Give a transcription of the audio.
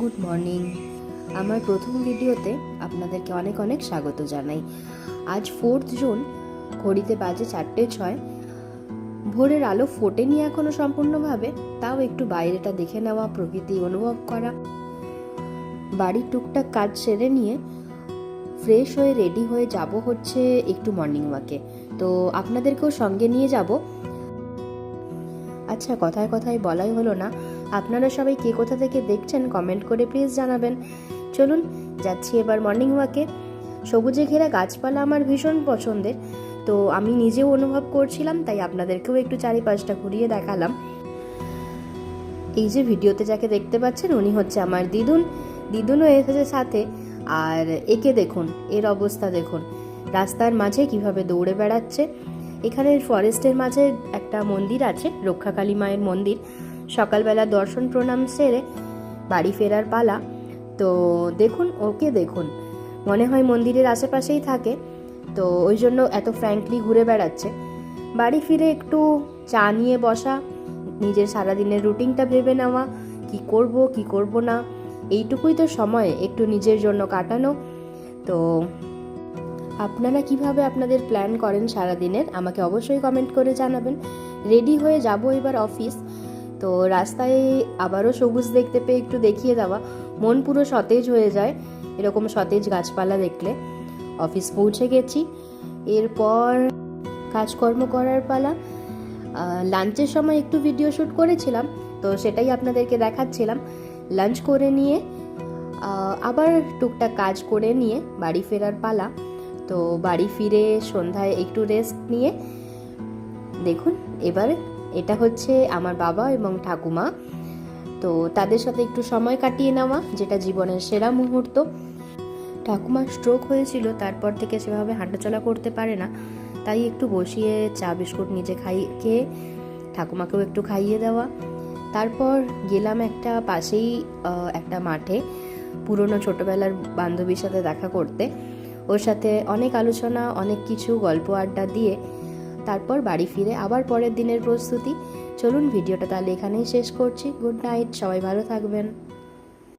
Good morning. আমার প্রথম ভিডিওতে আপনাদেরকে অনেক অনেক স্বাগত জানাই। আজ ফোর্থ জুন, ঘড়িতে বাজে চারটে ছয়। ভোরের আলো ফোটেনি এখনও সম্পূর্ণভাবে, তাও একটু বাইরেটা দেখে নেওয়া, প্রকৃতি অনুভব করা। বাড়ির টুকটাক কাজ সেরে নিয়ে ফ্রেশ হয়ে রেডি হয়ে যাব হচ্ছে একটু মর্নিং ওয়াকে তো আপনাদেরকেও সঙ্গে নিয়ে যাব। আচ্ছা কথায় কথায় বলাই হলো না। আপনারা সবাই কে কোথা থেকে দেখছেন কমেন্ট করে প্লিজ জানাবেন। চলুন, যাচ্ছি এবার মর্নিং ওয়াকে সবুজে ঘেরা গাছপালা আমার ভীষণ পছন্দের। তো আমি নিজেও অনুভব করছিলাম, তাই আপনাদেরকেও একটু চারিপাশটা ঘুরিয়ে দেখালাম। এই যে ভিডিওতে যাকে দেখতে পাচ্ছেন, উনি হচ্ছে আমার দিদুন। দিদুনও এসেছে সাথে। আর একে দেখুন, এর অবস্থা দেখুন। রাস্তার মাঝে কীভাবে দৌড়ে বেড়াচ্ছে। এখানে ফরেস্টের মাঝে একটা মন্দির আছে, রক্ষাকালী মায়ের মন্দির। সকালবেলা দর্শন প্রণাম সেরে বাড়ি ফেরার পালা। তো দেখুন, ওকে দেখুন। মনে হয় মন্দিরের আশেপাশেই থাকে। তো ওই জন্য এত ফ্র্যাঙ্কলি ঘুরে বেড়াচ্ছে। বাড়ি ফিরে একটু চা নিয়ে বসা, নিজের সারাদিনের রুটিনটা ভেবে নেওয়া, কি করব কি করব না, এইটুকুই তো সময়, একটু নিজের জন্য কাটানো। তো আপনারা কীভাবে আপনাদের প্ল্যান করেন সারাদিনের, আমাকে অবশ্যই কমেন্ট করে জানাবেন। রেডি হয়ে যাব এবার অফিস তো রাস্তায় আবারও সবুজ দেখতে পেয়ে একটু দেখিয়ে দেওয়া। মন পুরো সতেজ হয়ে যায়, এরকম সতেজ গাছপালা দেখলে। অফিস পৌঁছে গেছি। এরপর কাজকর্ম করার পালা। লাঞ্চের সময় একটু ভিডিও শ্যুট করেছিলাম, তো সেটাই আপনাদেরকে দেখাচ্ছিলাম। লাঞ্চ করে নিয়ে আবার টুকটাক কাজ করে নিয়ে বাড়ি ফেরার পালা। তো বাড়ি ফিরে সন্ধ্যায় একটু রেস্ট নিয়ে, দেখুন, এবার এটা হচ্ছে আমার বাবা এবং ঠাকুমা। তো তাদের সাথে একটু সময় কাটিয়ে নেওয়া, যেটা জীবনের সেরা মুহূর্ত। ঠাকুমার স্ট্রোক হয়েছিল, তারপর থেকে সেভাবে হাঁটাচলা করতে পারে না। তাই একটু বসিয়ে চা, বিস্কুট নিজে খাই, খেয়ে ঠাকুমাকেও একটু খাইয়ে দেওয়া। তারপর গেলাম একটা পাশেই একটা মাঠে, পুরনো ছোটবেলার বান্ধবীর সাথে দেখা করতে। ওর সাথে অনেক আলোচনা, অনেক কিছু, গল্প আড্ডা দিয়ে তারপর বাড়ি ফিরে আবার পরের দিনের প্রস্তুতি। চলুন, ভিডিওটা তাহলে এখানেই শেষ করছি। গুড নাইট, সবাই ভালো থাকবেন।